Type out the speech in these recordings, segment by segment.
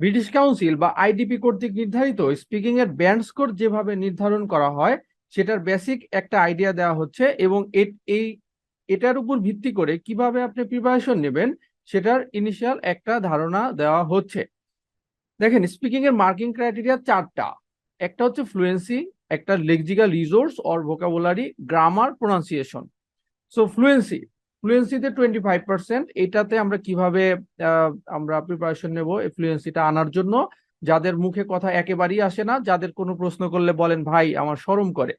British council বা IDP কর্তৃক নির্ধারিত স্পিকিং এর ব্যান্ড স্কোর যেভাবে নির্ধারণ করা হয়, সেটার বেসিক একটা আইডিয়া দেওয়া হচ্ছে এবং এই, এটার উপর ভিত্তি করে কীভাবে আপনি প্রিপারেশন নেবেন, সেটার ইনিশিয়াল একটা ধারণা দেওয়া হচ্ছে। দেখেন স্পিকিং এর মার্কিং ক্রাইটেরিয়া চারটা। একটা হচ্ছে ফ্লুয়েন্সি একটা lexical resource or vocabulary grammar pronunciation so fluency ফ্লুয়েন্সিতে twenty five percent এটাতে আমরা কীভাবে আমরা প্রিপারেশন নেব এই ফ্লুয়েন্সিটা আনার জন্য? যাদের মুখে কথা একেবারেই আসে না, যাদের কোনো প্রশ্ন করলে বলেন, ভাই, আমার শরম করে।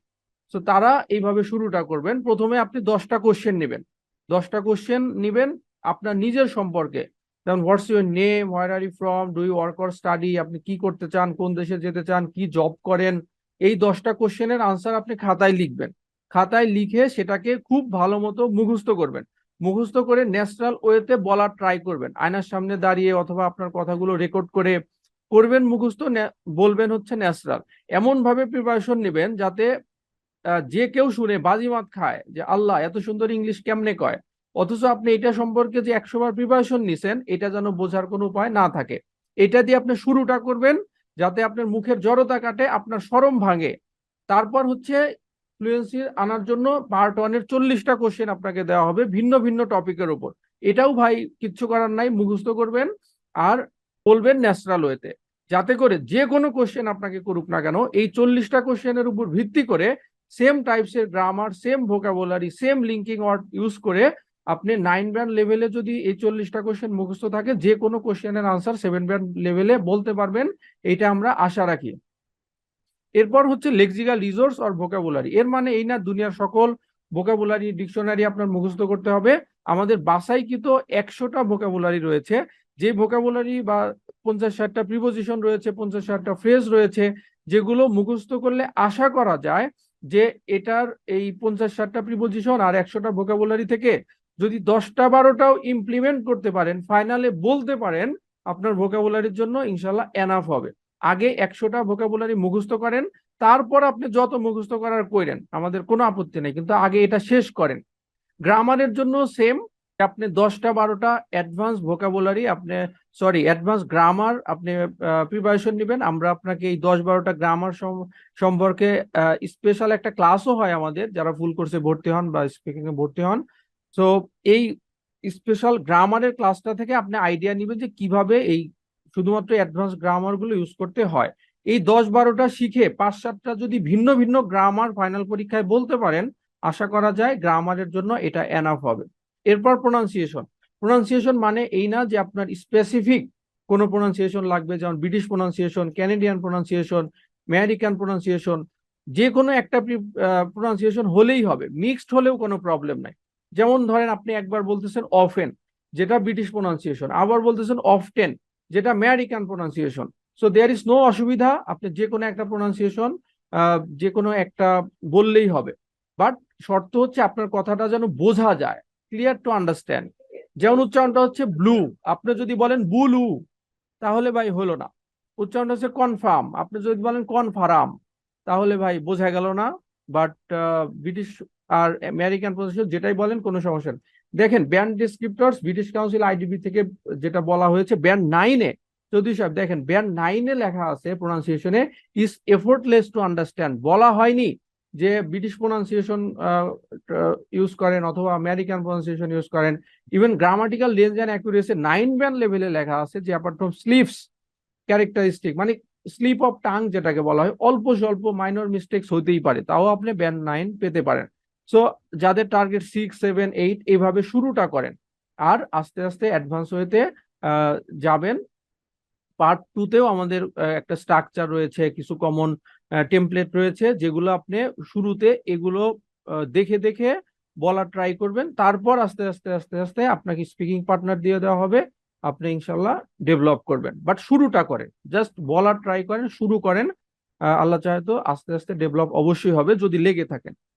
সো তারা এইভাবে শুরুটা করবেন। প্রথমে আপনি দশটা কোশ্চেন নেবেন। দশটা কোশ্চেন নেবেন আপনার নিজের সম্পর্কে। যেমন what's your name where are you from do you work or study আপনি কি করতে চান? কোন দেশে যেতে চান? কি জব করেন? এই দশটা কোশ্চেনের আনসার আপনি খাতায় লিখবেন। খাতায় লিখে সেটাকে খুব ভালো মতো মুখস্থ করবেন। মুখস্থ করে ন্যাচারাল ওয়েতে বলার ট্রাই করবেন। আয়নার সামনে দাঁড়িয়ে অথবা আপনার কথাগুলো রেকর্ড করে করবেন মুখস্থ বলবেন হচ্ছে ন্যাচারাল। এমন ভাবে প্রিপারেশন নেবেন যাতে যে কেউ শুনে বাজিমাত খায় যে, আল্লাহ, এত সুন্দর ইংলিশ কেমনে কয়? অথচ আপনি এটা সম্পর্কে যে একশো বার প্রিপারেশন নিছেন, এটা যেন বোঝার কোনো উপায় না থাকে। এটা দিয়ে আপনি শুরুটা করবেন যাতে আপনার মুখের জড়তা কাটে, আপনার শরম ভাঙে। তারপর হচ্ছে ফ্লুয়েন্সি আনার জন্য পার্ট ওয়ানের চল্লিশটা কোশ্চেন আপনাকে দেওয়া হবে ভিন্ন ভিন্ন টপিকের উপর। এটাও ভাই কিচ্ছু করার নাই, মুখস্থ করবেন আর বলবেন ন্যাচারাল ওয়েতে যাতে করে যে কোনো কোশ্চেন আপনাকে করুক না কেন, এই চল্লিশটা কোশ্চেনের উপর ভিত্তি করে same টাইপসের grammar same vocabulary same linking word use করে আপনি নাইন ব্যান্ড লেভেলে যদি এই চল্লিশটা কোশ্চেন মুখস্থ থাকে, যে কোনো কোশ্চেনের আনসার সেভেন ব্যান্ড লেভেলে বলতে পারবেন এটা আমরা আশা রাখি। এরপর হচ্ছে লেক্সিক্যাল রিসোর্স আর ভোকাবুলারি এর মানে এই না দুনিয়ার সকল ভোকাবুলারি ডিকশনারি আপনার মুখস্থ করতে হবে। আমাদের বাসাইকৃত একশোটা ভোকাবুলারি রয়েছে। যে ভোকাবুলারি বা পঞ্চাশ ষাটটা প্রিপোজিশন রয়েছে, পঞ্চাশ ষাটটা ফ্রেজ রয়েছে, যেগুলো মুখস্থ করলে আশা করা যায় যে এটার এই পঞ্চাশ ষাটটা প্রিপোজিশন আর একশোটা ভোকাবুলারি থেকে যদি দশটা বারোটাও ইমপ্লিমেন্ট করতে পারেন ফাইনালে বলতে পারেন, আপনার ভোকাবুলারির জন্য ইনশাল্লাহ এনাফ হবে। আগে একশোটা ভোকাবুলারি মুখস্থ করেন, তারপর আপনি যত মুখস্থ করার করেন আমাদের কোনো আপত্তি নেই, কিন্তু আগে এটা শেষ করেন। গ্রামারের জন্য সেম আপনি দশটা বারোটা অ্যাডভান্স ভোকাবুলারি আপনি সরি অ্যাডভান্স গ্রামার আপনি প্রিপারেশন নেবেন। আমরা আপনাকে এই দশ বারোটা গ্রামার সম্পর্কে স্পেশাল একটা ক্লাসও হয় আমাদের, যারা ফুল কোর্সে ভর্তি হন বা স্পিকিং এ ভর্তি হন। তো এই স্পেশাল গ্রামারের ক্লাসটা থেকে আপনি আইডিয়া নেবেন যে কীভাবে এই শুধুমাত্র অ্যাডভান্স গ্রামারগুলো ইউজ করতে হয়। এই দশ বারোটা শিখে পাঁচ সাতটা যদি ভিন্ন ভিন্ন গ্রামার ফাইনাল পরীক্ষায় বলতে পারেন, আশা করা যায় গ্রামারের জন্য এটা এনাফ হবে। এরপর প্রোনাউন্সিয়েশন প্রোনাউন্সিয়েশন মানে এই না যে আপনার স্পেসিফিক কোনো প্রোনাউন্সিয়েশন লাগবে, যেমন British pronunciation Canadian pronunciation American pronunciation যে কোনো একটা প্রোনাউন্সিয়েশন হলেই হবে। মিক্সড হলেও কোনো প্রবলেম নাই। যেমন ধরেন আপনি একবার বলতেছেন অফেন যেটা ব্রিটিশ প্রোনাউন্সিয়েশন আবার বলতেছেন অফটেন যেটা American pronunciation so there is no অসুবিধা, আপনি যে কোনো একটা প্রোনাউন্সিয়েশন যে কোনো একটা বললেই হবে। বাট শর্ত হচ্ছে আপনার কথাটা যেন বোঝা যায় ক্লিয়ার টু আন্ডারস্ট্যান্ড যেমন উচ্চারণটা হচ্ছে ব্লু আপনি যদি বলেন বুলু তাহলে ভাই হলো না। উচ্চারণটা হচ্ছে কনফার্ম আপনি যদি বলেন কনফার্ম তাহলে ভাই বোঝা গেল না। বাট ব্রিটিশ আর আমেরিকান প্রসেসর যেটাই বলেন কোনো সমস্যা নেই। দেখেন band descriptors British Council IDB থেকে যেটা বলা হয়েছে ব্যান্ড নাইনে চৌধুরী সাহেব দেখেন ব্যান্ড নাইনে লেখা আছে প্রোনাউন্সিয়েশনে ইজ এফোর্টলেস টু আন্ডারস্ট্যান্ড বলা হয়নি যে ব্রিটিশ প্রোনাউন্সিয়েশন ইউজ করেন অথবা আমেরিকান প্রোনাউন্সিয়েশন ইউজ করেন। Even grammatical range and accuracy nine band লেভেলে লেখা আছে যে অ্যাপার্ট ফ্রম স্লিপস ক্যারেক্টারিস্টিক মানে স্লিপ অফ টাং যেটাকে বলা হয়, অল্প স্বল্প মাইনর মিস্টেক্স হতেই পারে। তাও আপনি ব্যান্ড নাইন পেতে পারেন। সো যাদের টার্গেট সিক্স সেভেন এইট এইভাবে শুরুটা করেন, আর আস্তে আস্তে অ্যাডভান্স হইতে যাবেন পার্ট টুতেও আমাদের একটা স্ট্রাকচার রয়েছে, কিছু কমন টেমপ্লেট রয়েছে, যেগুলো আপনি শুরুতে এগুলো দেখে দেখে বলা ট্রাই করবেন, তারপর আস্তে আস্তে আস্তে আস্তে আপনাকে স্পিকিং পার্টনার দিয়ে দেওয়া হবে, আপনি ইনশাল্লাহ ডেভেলপ করবেন। বাট শুরুটা করেন জাস্ট বলার ট্রাই করেন, শুরু করেন আল্লাহ চাহে তো আস্তে আস্তে ডেভেলপ অবশ্যই হবে, যদি লেগে থাকেন।